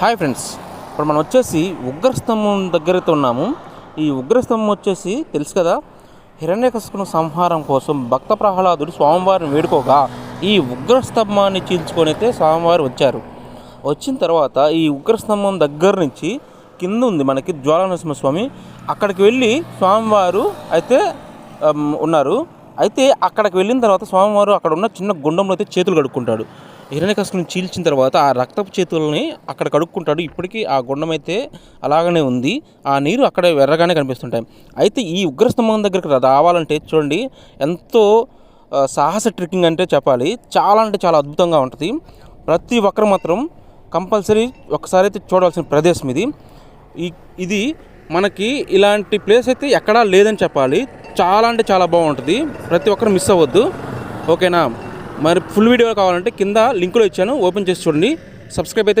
Hi friends. ఇప్పుడు మనం వచ్చేసి ఉగ్రస్తంభం దగ్గరతో ఉన్నాము. ఈ ఉగ్రస్తంభం వచ్చేసి తెలుసు కదా హిరణ్యకశిపుని సంహారం కోసం భక్త ప్రహ్లాదుడు స్వామివారిని వేడుకోగా ఈ ఉగ్రస్తంభాన్ని చీల్చుకొని అయితే స్వామివారు వచ్చారు. వచ్చిన తర్వాత ఈ ఉగ్రస్తంభం దగ్గర నుంచి కింద ఉంది మనకి జ్వాలనరసింహస్వామి అక్కడికి వెళ్ళి స్వామివారు అయితే ఉన్నారు. అయితే అక్కడికి వెళ్ళిన తర్వాత స్వామివారు అక్కడ ఉన్న చిన్న గుండంలో అయితే చేతులు కడుక్కుంటాడు. హిరణ్యకశిపుని చీల్చిన తర్వాత ఆ రక్తపు చేతులని అక్కడ కడుక్కుంటాడు. ఇప్పటికీ ఆ గుండం అయితే అలాగనే ఉంది. ఆ నీరు అక్కడ ఎర్రగానే కనిపిస్తుంటాయి. అయితే ఈ ఉగ్రస్తంభం దగ్గరికి రావాలంటే చూడండి ఎంతో సాహస ట్రెక్కింగ్ అంటే చెప్పాలి. చాలా అంటే చాలా అద్భుతంగా ఉంటుంది. ప్రతి ఒక్కరు మాత్రం కంపల్సరీ ఒకసారి అయితే చూడాల్సిన ప్రదేశం ఇది. ఇది మనకి ఇలాంటి ప్లేస్ అయితే ఎక్కడా లేదని చెప్పాలి. చాలా అంటే చాలా బాగుంటుంది. ప్రతి ఒక్కరు మిస్ అవ్వద్దు. ఓకేనా? మరి ఫుల్ వీడియో కావాలంటే కింద లింకులో ఇచ్చాను. ఓపెన్ చేసి చూడండి. సబ్స్క్రైబ్ అయితే